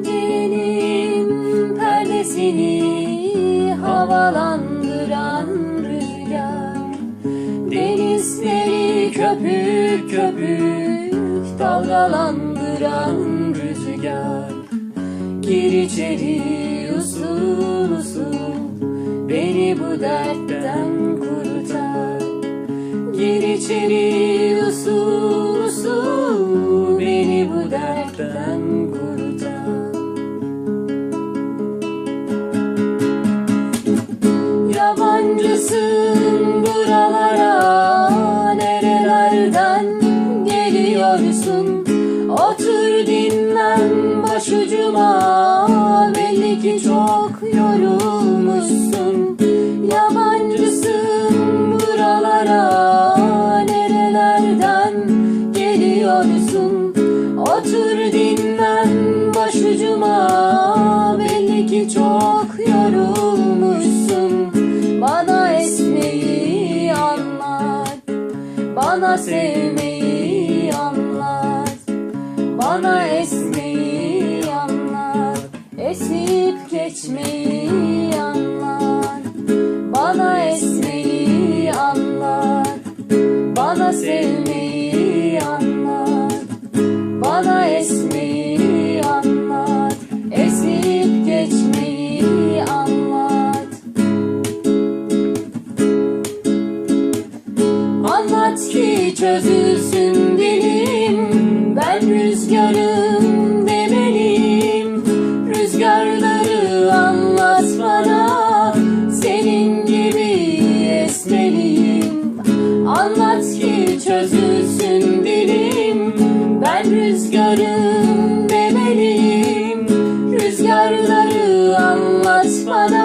Pencerenin perdesini havalandıran köpük köpük dalgalandıran rüzgar. Gir içeri usul usul Beni bu dertten kurtar. Gir içeri usul Otur dinlen başucuma Belli ki çok yorulmuşsun. Yabancısın buralara Nerelerden geliyorsun? Otur dinlen başucuma Belli ki çok yorulmuşsun. Bana esmeyi anlat Bana sevmeyi Bana esmeyi anlat Esip geçmeyi anlat Bana esmeyi anlat Bana sevmeyi anlat Bana esmeyi anlat Esip geçmeyi anlat Anlat ki çözülsün çözülsün dilim. Ben rüzgarım demeliyim Rüzgarları anlat bana